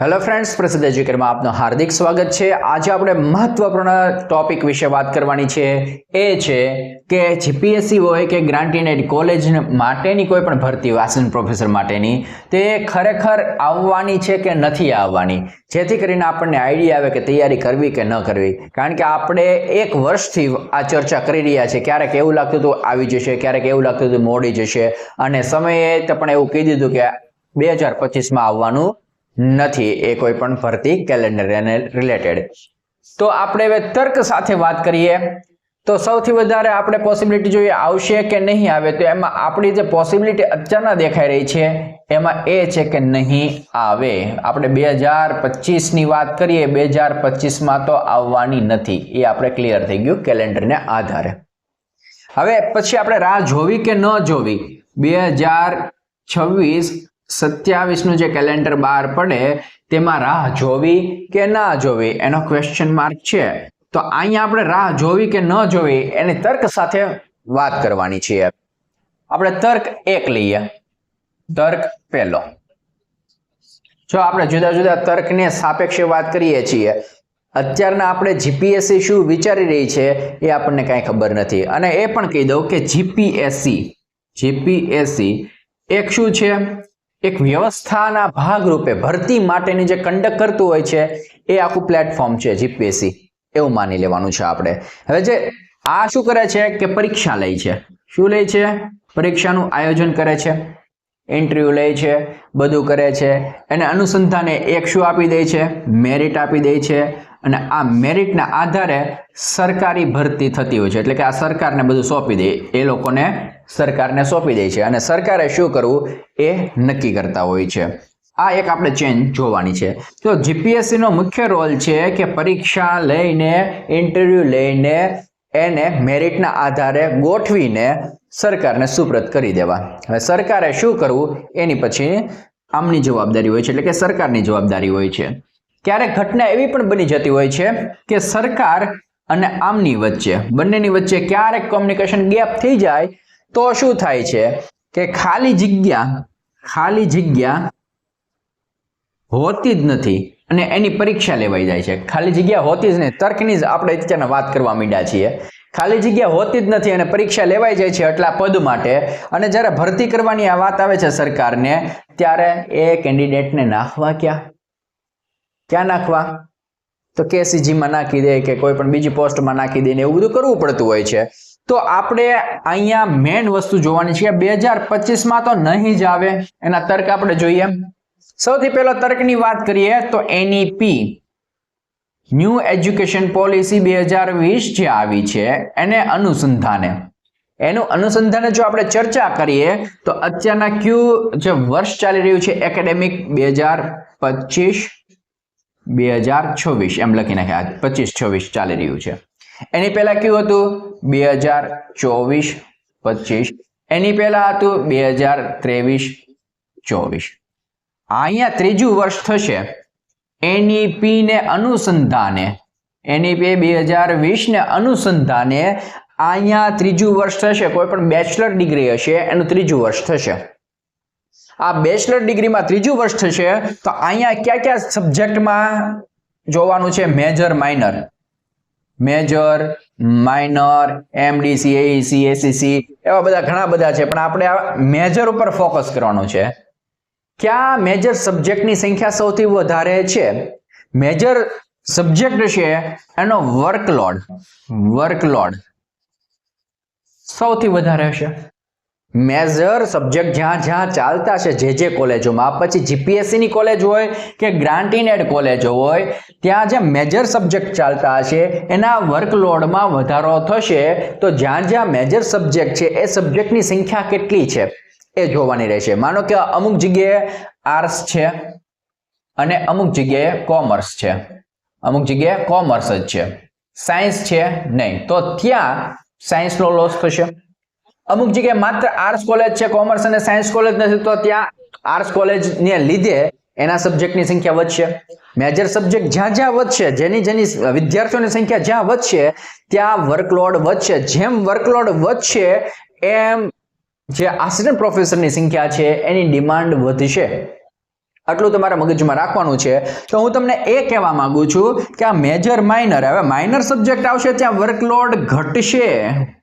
Hello friends પ્રસિદ્ધ એજ્યુકેટમાં આપનું હાર્દિક સ્વાગત છે. આજે આપણે મહત્વપૂર્ણ ટોપિક વિશે વાત કરવાની છે. એ છે કે જીપીએસસી હોય કે ગ્રાન્ટીનેડ કોલેજ માટેની કોઈ પણ ભરતી વાસન પ્રોફેસર માટેની, તે ખરેખર આવવાની છે કે નથી આવવાની? જેથી કરીને આપણને આઈડિયા આવે કે તૈયારી કરવી કે ન કરવી. કારણ કે આપણે એક વર્ષથી આ ચર્ચા કરી રહ્યા છીએ. ક્યારેક એવું લાગતું હતું આવી જશે, ક્યારેક એવું લાગતું હતું મોડી જશે. અને સમયે પણ એવું કહી દીધું કે બે હજાર પચીસમાં આવવાનું નથી, એ કોઈ પણ ભરતી કેલેન્ડર એને રિલેટેડ તો આપણે હવે તર્ક સાથે વાત કરીએ. તો સૌથી વધારે આપણે પોસિબિલિટી જોઈએ આવશે કે નહીં આવે. તો એમાં આપણી જે પોસિબિલિટી અત્યારના દેખાઈ રહી છે, એમાં એ છે કે નહીં આવે. આપણે બે હજાર પચીસની વાત કરીએ, બે હજાર પચીસમાં તો આવવાની નથી. એ આપણે ક્લિયર થઈ ગયું કેલેન્ડરને આધારે. હવે પછી આપણે રાહ જોવી કે ન જોવી? બે હજાર છવ્વીસ સત્યાવીસનું જે કેલેન્ડર બહાર પડે, તેમાં રાહ જોવી કે ના જોવી? એનો ક્વેશ્ચન માર્ક છે. તો અહીંયા આપણે રાહ જોવી કે ન જોવી, એની તર્ક સાથે વાત કરવાની છે. આપણે તર્ક એક લઈએ. તર્ક પહેલો. જો આપણે જુદા જુદા તર્કને સાપેક્ષે વાત કરીએ છીએ, અત્યારના આપણે જીપીએસસી શું વિચારી રહી છે એ આપણને કાંઈ ખબર નથી. અને એ પણ કહી દઉં કે જીપીએસસી જીપીએસસી એક શું છે? એક વ્યવસ્થાના ભાગરૂપે ભરતી માટેની જે કંડક્ટ કરતું હોય છે, એ આખું પ્લેટફોર્મ છે જીપીએસસી એવું માની લેવાનું છે આપણે. હવે જે આ શું કરે છે કે પરીક્ષા લે છે. શું લે છે? પરીક્ષાનું આયોજન કરે છે. ઇન્ટરવ્યુ લે છે. બધું કરે છે. એને અનુસંધાને એક શું આપી દે છે? મેરિટ આપી દે છે. અને આ મેરિટના આધારે સરકારી ભરતી થતી હોય છે. એટલે કે આ સરકારને બધું સોંપી દે. એ લોકોને સરકારને સોંપી દે છે. અને સરકારે શું કરવું? એ નક્કી કરતા હોય છે. આ એક આપણે ચેન્જ જોવાની છે. તો જીપીએસસીનો મુખ્ય રોલ છે કે પરીક્ષા લઈને ઇન્ટરવ્યૂ લઈને, એને મેરિટના આધારે ગોઠવીને સરકારને સુપ્રત કરી દેવા. હવે સરકારે શું કરવું? એની પછી આમની જવાબદારી હોય છે. એટલે કે સરકારની જવાબદારી હોય છે. ક્યારેક ઘટના એવી પણ બની જતી હોય છે કે સરકાર અને આમની વચ્ચે, બંનેની વચ્ચે ક્યારેક કોમ્યુનિકેશન ગેપ થઈ જાય તો શું થાય છે કે ખાલી જગ્યા ખાલી જગ્યા હોતી જ નથી અને એની પરીક્ષા લેવાઈ જાય છે. ખાલી જગ્યા હોતી જ નહીં, તર્કની જ આપણે અત્યારે વાત કરવા માંડ્યા છીએ. ખાલી જગ્યા હોતી જ નથી અને પરીક્ષા લેવાઈ જાય છે એટલા પદ માટે અને જ્યારે ભરતી કરવાની આ વાત આવે છે સરકારને, ત્યારે એ કેન્ડિડેટને નાખવા ક્યાં? ક્યાં નાખવા? તો કેસીજીમાં નાખી દે કે કોઈ પણ બીજી પોસ્ટમાં નાખી દે ને એવું બધું કરવું પડતું હોય છે. તો આપણે અહીંયા મેઇન વસ્તુ જોવાની છે બે હજાર પચીસમાં તો નહીં જ આવે. એના તર્ક આપણે જોઈએ. સૌથી પહેલો તર્કની વાત કરીએ તો એનઈપી, ન્યૂ એજ્યુકેશન પોલિસી બે હજાર વીસ જે આવી છે, એને અનુસંધાને. એનું અનુસંધાને જો આપણે ચર્ચા કરીએ, તો અત્યારના ક્યુ જે વર્ષ ચાલી રહ્યું છે એકેડેમિક બે હજાર પચીસ બે હજાર છવ્વીસ, એમ લખી નાખ્યા. પચીસ છવ્વીસ ચાલી રહ્યું છે. એની પહેલાં કયું હતું? બે હજાર ચોવીસ, પચીસ. એની પહેલાં હતું બે હજાર ત્રેવીસ, ચોવીસ. અહીંયા ત્રીજું વર્ષ થશે. એનઈપી ને અનુસંધાને, એનઈપી બે હજાર વીસ ને અનુસંધાને અહીંયા ત્રીજું વર્ષ થશે. કોઈ પણ બેચલર ડિગ્રી હશે, એનું ત્રીજું વર્ષ થશે. આ બેચલર ડિગ્રીમાં ત્રીજું વર્ષ થશે, તો અહીંયા કયા કયા સબ્જેક્ટમાં જોવાનું છે? Major minor major minor MDC AEC ACC એવા બધા ઘણા બધા છે. પણ આપણે આ મેજર ઉપર ફોકસ કરવાનું છે. ક્યાં મેજર સબ્જેક્ટની સંખ્યા સૌથી વધારે છે? મેજર સબ્જેક્ટ છે એનો વર્કલોડ વર્કલોડ સૌથી વધારે હશે. મેજર સબ્જેક્ટ જ્યાં જ્યાં ચાલતા છે જે જે કોલેજોમાં. પછી જીપીએસસીની કોલેજ હોય કે ગ્રાન્ટીનેડ કોલેજો હોય, ત્યાં જે મેજર સબ્જેક્ટ ચાલતા હશે, એના વર્કલોડમાં વધારો થશે, તો જ્યાં જ્યાં મેજર સબ્જેક્ટ છે, એ સબ્જેક્ટની સંખ્યા કેટલી છે, એ જોવાની રહેશે. માનો કે અમુક જગ્યાએ આર્ટ્સ છે અને અમુક જગ્યાએ કોમર્સ છે. અમુક જગ્યાએ કોમર્સ જ છે. સાયન્સ છે નહીં. તો ત્યાં સાયન્સનો લોસ થશે. અમુક જગ્યાએ માત્ર આર્ટ્સ કોલેજ છે કોમર્સ અને સાયન્સ કોલેજ નથી, તો ત્યાં આર્ટ્સ કોલેજને લીધે એના સબ્જેક્ટની સંખ્યા વધશે. મેજર સબ્જેક્ટ જ્યાં જ્યાં વધશે, જેની જેની વિદ્યાર્થીઓની સંખ્યા જ્યાં વધશે, ત્યાં વર્કલોડ વધશે. જેમ વર્કલોડ વધશે, એમ જે આસિસ્ટન્ટ પ્રોફેસરની સંખ્યા છે, એની ડિમાન્ડ વધશે. આટલું તમારા મગજમાં રાખવાનું છે. તો હું તમને એ કહેવા માંગુ છું કે આ મેજર માઇનર હવે માઇનર સબ્જેક્ટ આવશે, ત્યાં વર્કલોડ ઘટશે.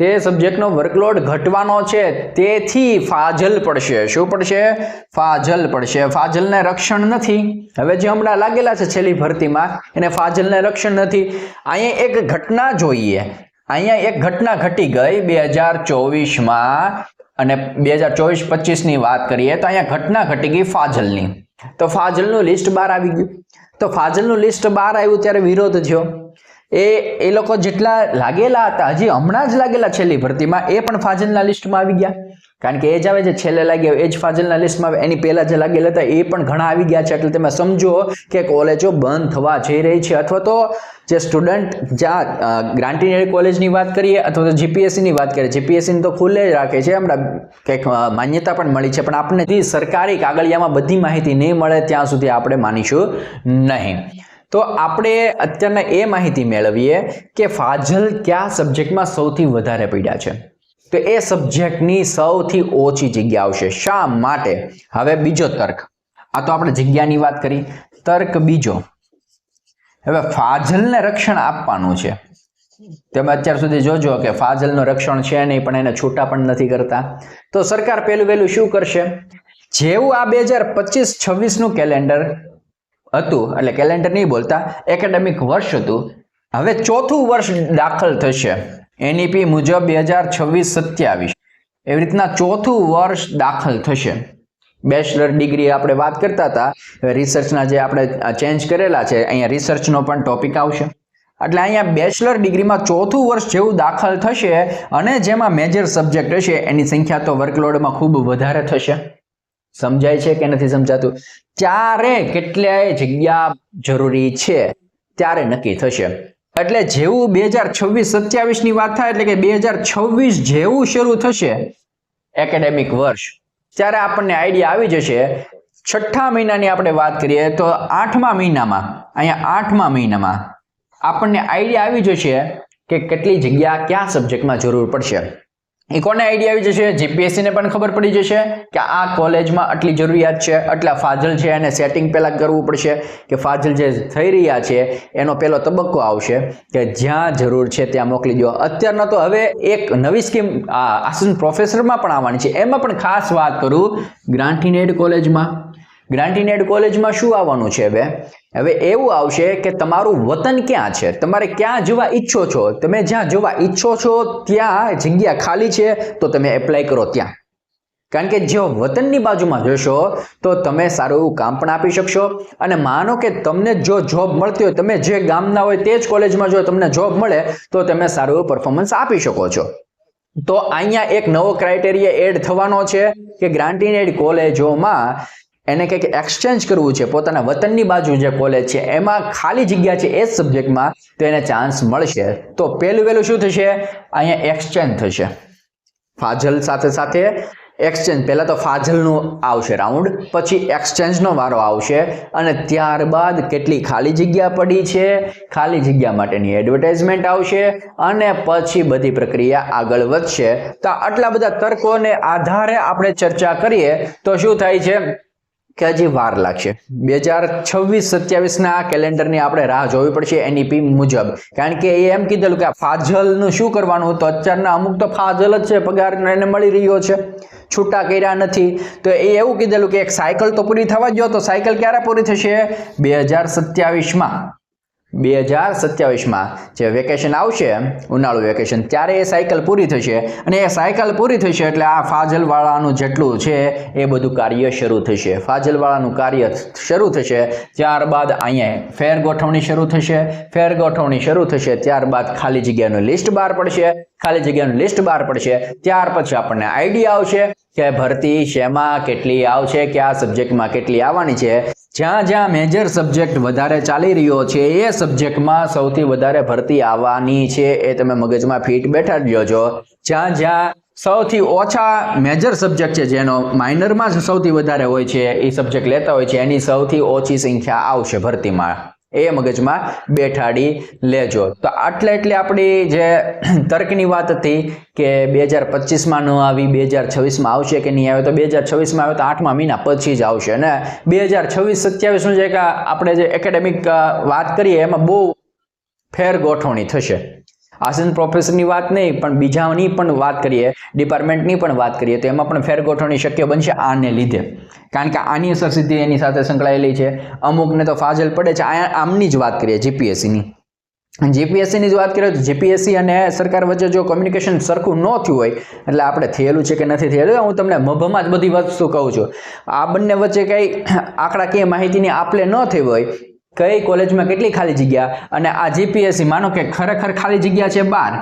તે સબ્જેક્ટનો વર્કલોડ ઘટવાનો છે, તેથી ફાજલ પડશે. શું પડશે? ફાજલ પડશે. ફાજલને રક્ષણ નથી. હવે જે હમણાં લાગેલા છે છેલ્લી ભરતીમાં, એને ફાજલને રક્ષણ નથી. અહીંયા એક ઘટના જોઈએ. અહીંયા એક ઘટના ઘટી ગઈ બે હજાર ચોવીસમાં. અને બે હજાર ચોવીસ પચીસની વાત કરીએ તો અહીંયા ઘટના ઘટી ગઈ ફાજલની. તો ફાજલનું લિસ્ટ બહાર આવી ગયું. તો ફાજલનું લિસ્ટ બહાર આવ્યું ત્યારે વિરોધ થયો. એ એ લોકો જેટલા લાગેલા હતા, હજી હમણાં જ લાગેલા છેલ્લી ભરતીમાં, એ પણ ફાજલના લિસ્ટમાં આવી ગયા. કારણ કે એ જ આવે છે, છેલ્લે લાગ્યા એ જ ફાજલના લિસ્ટમાં આવે. એની પહેલાં જે લાગેલા હતા, એ પણ ઘણા આવી ગયા છે. એટલે તમે સમજો કે કોલેજો બંધ થવા જઈ રહી છે. અથવા તો જે સ્ટુડન્ટ જ્યાં ગ્રાન્ટીનેડ કોલેજની વાત કરીએ, અથવા તો જીપીએસસીની વાત કરીએ જીપીએસસીની તો ખુલ્લે જ રાખે છે. હમણાં કંઈક માન્યતા પણ મળી છે. પણ આપણને સરકારી કાગળિયામાં બધી માહિતી નહીં મળે, ત્યાં સુધી આપણે માનીશું નહીં. તો આપણે અત્યારના એ માહિતી મેળવીએ કે ફાજલ કયા સબ્જેક્ટમાં સૌથી વધારે પડ્યા છે? તો એ સબ્જેક્ટની સૌથી ઓછી જગ્યા આવશે શા માટે? હવે બીજો તર્ક. આ તો આપણે જગ્યાની વાત કરી. તર્ક બીજો. હવે ફાજલને રક્ષણ આપવાનું છે. તમે અત્યાર સુધી જોજો કે ફાજલનું રક્ષણ છે નહીં, પણ એને છૂટા પણ નથી કરતા. તો સરકાર પહેલું વહેલું શું કરશે? જેવું આ બે હજાર પચીસ છવ્વીસનું કેલેન્ડર હતું. એટલે કેલેન્ડર નહીં બોલતા. એકેડેમિક વર્ષ હતું. હવે ચોથું વર્ષ દાખલ થશે. એનઈપી મુજબ બે હજાર છવ્વીસ સત્યાવીસ. એવી રીતના ચોથું વર્ષ દાખલ થશે. બેચલર ડિગ્રી આપણે વાત કરતા હતા. રિસર્ચના જે આપણે ચેન્જ કરેલા છે, અહીંયા રિસર્ચનો પણ ટોપિક આવશે. એટલે અહીંયા બેચલર ડિગ્રીમાં ચોથું વર્ષ જેવું દાખલ થશે અને જેમાં મેજર સબ્જેક્ટ હશે, એની સંખ્યા તો વર્કલોડમાં ખૂબ વધારે થશે. સમજાય છે કે નથી સમજાતું? ત્યારે કેટલાય જગ્યા જરૂરી છે, ત્યારે નક્કી થશે. એટલે જેવું બે હજાર છવ્વીસ સત્યાવીસની વાત થાય એટલે કે બે હજાર છવ્વીસ જેવું શરૂ થશે એકેડેમિક વર્ષ. ત્યારે આપણને આઈડિયા આવી જશે, છઠ્ઠા મહિનાની આપણે વાત કરીએ તો આઠમા મહિનામાં, અહીંયા આઠમા મહિનામાં આપણને આઈડિયા આવી જશે કે કેટલી જગ્યા કયા સબ્જેક્ટમાં જરૂર પડશે. એ કોને આઈડિયા આવી જશે? જીપીએસસીને પણ ખબર પડી જશે કે આ કોલેજમાં આટલી જરૂરિયાત છે, આટલા ફાજલ છે એને સેટિંગ પહેલાં કરવું પડશે કે ફાજલ જે થઈ રહ્યા છે, એનો પહેલો તબક્કો આવશે કે જ્યાં જરૂર છે ત્યાં મોકલી દો. અત્યારના તો હવે એક નવી સ્કીમ આ આસન પ્રોફેસરમાં પણ આવવાની છે. એમાં પણ ખાસ વાત કરું, ગ્રાન્ટીનેડ કોલેજમાં ગ્રાન્ટીનેડ કોલેજમાં શું આવવાનું છે હવે? હવે એવું આવશે કે તમારું વતન ક્યાં છે? તમારે ક્યાં જવા ઈચ્છો છો? તમે જ્યાં જવા ઈચ્છો છો, ત્યાં જગ્યા ખાલી છે, તો તમે એપ્લાય કરો ત્યાં. કારણ કે જો વતનની બાજુમાં જશો, તો તમે સારું એવું કામ પણ આપી શકશો. અને માનો કે તમને જો જોબ મળતી હોય, તમે જે ગામના હોય તે જ કોલેજમાં જો તમને જોબ મળે, તો તમે સારું એવું પરફોર્મન્સ આપી શકો છો. તો અહીંયા એક નવો ક્રાઇટેરિયા એડ થવાનો છે કે ગ્રાન્ટીનેડ કોલેજોમાં એને કંઈક એક્સચેન્જ કરવું છે, પોતાના વતનની બાજુ જે કોલેજ છે, એમાં ખાલી જગ્યા છે એ જ સબ્જેક્ટમાં તો એને ચાન્સ મળશે. તો પહેલું વહેલું શું થશે? અહીંયા એક્સચેન્જ થશે. ફાજલ સાથે સાથે એક્સચેન્જ પહેલાં તો ફાજલનું આવશે રાઉન્ડ પછી એક્સચેન્જનો વારો આવશે, અને ત્યારબાદ કેટલી ખાલી જગ્યા પડી છે? ખાલી જગ્યા માટેની એડવર્ટાઇઝમેન્ટ આવશે, અને પછી બધી પ્રક્રિયા આગળ વધશે. તો આટલા બધા તર્કોને આધારે આપણે ચર્ચા કરીએ, તો શું થાય છે? કે હજી વાર લાગશે. બે હજાર છવ્વીસ સત્યાવીસના કેલેન્ડરની આપણે રાહ જોવી પડશે એનઈપી મુજબ. કારણ કે એ એમ કીધેલું કે ફાજલનું શું કરવાનું? તો અત્યારના અમુક તો ફાજલ જ છે, પગાર એને મળી રહ્યો છે. છૂટા કર્યા નથી. તો એ એવું કીધેલું કે એક સાયકલ તો પૂરી થવા જ તો સાયકલ ક્યારે પૂરી થશે? બે હજાર સત્યાવીસમાં. બે હજાર સત્યાવીસમાં જે વેકેશન આવશે, ઉનાળુ વેકેશન ત્યારે એ સાયકલ પૂરી થશે. અને એ સાયકલ પૂરી થશે એટલે આ ફાજલવાળાનું જેટલું છે, એ બધું કાર્ય શરૂ થશે. ફાજલવાળાનું કાર્ય શરૂ થશે ત્યારબાદ અહીંયા ફેર ગોઠવણી શરૂ થશે. ફેર ગોઠવણી શરૂ થશે ત્યારબાદ ખાલી જગ્યાનું લિસ્ટ બહાર પડશે. ખાલી જગ્યાનું લિસ્ટ બહાર પડશે. ત્યાર પછી આપણને આઈડિયા આવશે કે ભરતી શેમાં કેટલી આવશે, કયા સબ્જેક્ટમાં કેટલી આવવાની છે. જ્યાં જ્યાં મેજર સબ્જેક્ટ વધારે ચાલી રહ્યો છે, એ સબ્જેક્ટમાં સૌથી વધારે ભરતી આવવાની છે, એ તમે મગજમાં ફીટ બેઠાડી છો જ્યાં જ્યાં સૌથી ઓછા મેજર સબ્જેક્ટ છે, જેનો માઇનરમાં જ સૌથી વધારે હોય છે, એ સબ્જેક્ટ લેતા હોય છે, એની સૌથી ઓછી સંખ્યા આવશે ભરતીમાં. એ મગજમાં બેઠાડી લેજો. તો આટલે એટલે આપણી જે તર્કની વાત હતી કે બે હજાર પચીસમાં ન આવી, બે હજાર છવ્વીસમાં આવશે કે નહીં આવે, તો બે હજાર છવ્વીસમાં આવે તો આઠમા મહિના પછી જ આવશે. અને બે હજાર છવ્વીસ સત્યાવીસનું જે આપણે જે એકેડેમિક વાત કરીએ, એમાં બહુ ફેર ગોઠવણી થશે. આસિસ્ટન્ટ પ્રોફેસરની વાત નહીં, પણ બીજાની પણ વાત કરીએ ડિપાર્ટમેન્ટની પણ વાત કરીએ, તો એમાં પણ ફેરગોઠવણી શક્ય બનશે આને લીધે. કારણ કે આની અસર સીધી એની સાથે સંકળાયેલી છે. અમુકને તો ફાજલ પડે છે. આમની જ વાત કરીએ જીપીએસસીની જીપીએસસીની જ વાત કરીએ તો જીપીએસસી અને સરકાર વચ્ચે જો કોમ્યુનિકેશન સરખું ન થયું હોય, એટલે આપણે થયેલું છે કે નથી થયેલું હું તમને મભમાં જ બધી વસ્તુ કહું છું. આ બંને વચ્ચે કંઈ આંકડાકીય માહિતીની આપલે ન થઈ હોય કઈ કોલેજમાં કેટલી ખાલી જગ્યા? અને આ જીપીએસસી માનો કે ખરેખર ખાલી જગ્યા છે બાર.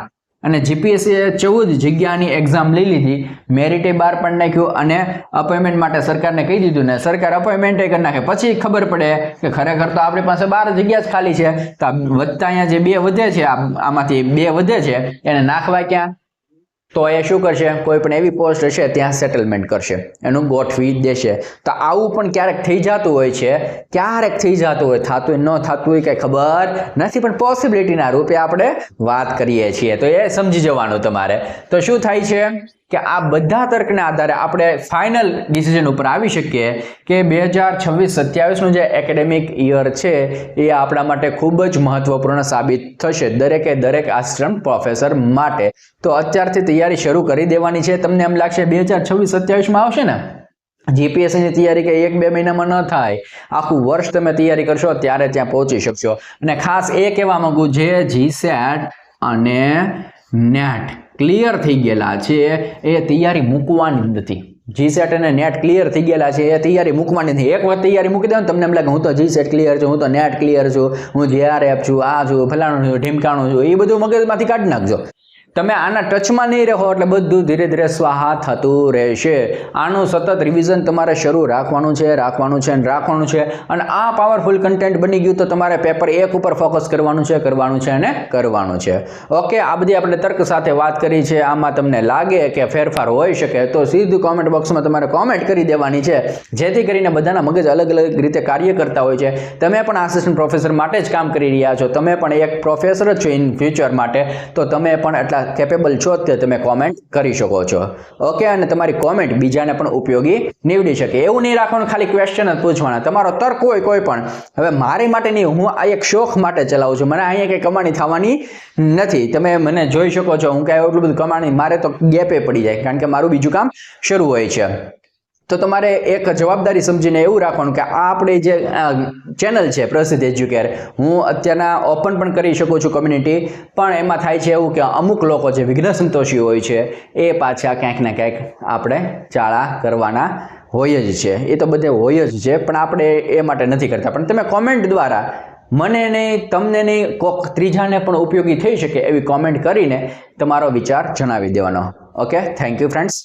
અને જીપીએસસી ચૌદ જગ્યાની એક્ઝામ લઈ લીધી મેરિટે બાર પણ નાખ્યું અને અપોઇન્ટમેન્ટ માટે સરકારને કહી દીધું ને સરકાર અપોઇન્ટમેન્ટ કરી નાખે. પછી ખબર પડે કે ખરેખર તો આપણી પાસે બાર જગ્યા જ ખાલી છે. તો વધતા અહીંયા જે બે વધે છે આમાંથી બે વધે છે, એને નાખવા ક્યાં? તો એ શું કરશે? કોઈ પણ એવી પોસ્ટ હશે, ત્યાં સેટલમેન્ટ કરશે. એનું ગોઠવી દેશે. તો આવું પણ ક્યારેક થઈ જતું હોય છે. ક્યારેક થઈ જતું હોય, થતું ન થતું હોય, કંઈ ખબર નથી, પણ પોસિબિલિટીના રૂપે આપણે વાત કરીએ છીએ. તો એ સમજી જવાનું તમારે. તો શું થાય છે? કે આ બધા તર્કના આધારે આપણે ફાઇનલ ડિસિઝન ઉપર આવી શકીએ કે બે હજાર છવ્વીસ સત્યાવીસનું જે એકેડેમિક યર છે, એ આપણા માટે ખૂબ જ મહત્વપૂર્ણ સાબિત થશે દરેકે દરેક આશ્રમ પ્રોફેસર માટે. તો અત્યારથી તૈયારી શરૂ કરી દેવાની છે. તમને એમ લાગશે બે હજાર છવ્વીસ સત્યાવીસમાં આવશે ને? જીપીએસસીની તૈયારી કે એક બે મહિનામાં ન થાય. આખું વર્ષ તમે તૈયારી કરશો ત્યારે ત્યાં પહોંચી શકશો. અને ખાસ એ કહેવા માંગુ જે જીસેટ અને નેટ. ક્લિયર થઈ ગયેલા છે, એ તૈયારી મૂકવાની નથી. જીસેટ અને નેટ ક્લિયર થઈ ગયેલા છે, એ તૈયારી મૂકવાની નથી. એક વખત તૈયારી મૂકી દો ને તમને એમ લાગે હું તો જીસેટ ક્લિયર છું, હું તો નેટ ક્લિયર છું, હું જીઆરએફ છું, આ છું, ફલાણું છું, ઢીમકાણું છું, એ બધું મગજમાંથી કાઢી નાખજો. તમે આના ટચમાં નહીં રહો એટલે બધું ધીરે ધીરે સ્વાહા થતું રહેશે. આનું સતત રિવિઝન તમારે શરૂ રાખવાનું છે રાખવાનું છે અને રાખવાનું છે. અને આ પાવરફુલ કન્ટેન્ટ બની ગયું તો તમારે પેપર એક ઉપર ફોકસ કરવાનું છે કરવાનું છે અને કરવાનું છે. ઓકે આ બધી આપણે તર્ક સાથે વાત કરી છે. આમાં તમને લાગે કે ફેરફાર હોઈ શકે તો સીધું કોમેન્ટ બોક્સમાં તમારે કોમેન્ટ કરી દેવાની છે. જેથી કરીને બધાના મગજ અલગ અલગ રીતે કાર્ય કરતા હોય છે. તમે પણ આસિસ્ટન્ટ પ્રોફેસર માટે જ કામ કરી રહ્યા છો. તમે પણ એક પ્રોફેસર જ છો ઇન ફ્યુચર માટે. તો તમે પણ એટલા કેપેબલ છો તે તમે કોમેન્ટ કરી શકો છો. ઓકે અને તમારી કોમેન્ટ બીજાને પણ ઉપયોગી નીવડી શકે. એવું નહીં રાખવાનું, ખાલી ક્વેશ્ચન જ પૂછવાના. તમારો તર્ક હોય કોઈ પણ. હવે મારી માટે નહીં, હું આ એક શોખ માટે ચલાવું છું. મને અહીંયા કંઈ કમાણી થવાની નથી. તમે મને જોઈ શકો છો. હું કાંઈ એટલું બધું કમાણી, મારે તો ગેપે પડી જાય, કારણ કે મારું બીજું કામ શરૂ હોય છે. તો તમારે એક જવાબદારી સમજીને એવું રાખવાનું કે આ આપણી જે ચેનલ છે, પ્રસિદ્ધ એજ્યુકેર, હું અત્યારના ઓપન પણ કરી શકું છું કોમ્યુનિટી પણ એમાં થાય છે એવું કે અમુક લોકો જે વિઘ્ન સંતોષી હોય છે, એ પાછા ક્યાંક ને ક્યાંક આપણે ચાળા કરવાના હોય જ છે. એ તો બધે હોય જ છે, પણ આપણે એ માટે નથી કરતા. પણ તમે કોમેન્ટ દ્વારા મને નહીં, તમને નહીં, કોક ત્રીજાને પણ ઉપયોગી થઈ શકે એવી કોમેન્ટ કરીને તમારો વિચાર જણાવી દેવાનો. Okay thank you friends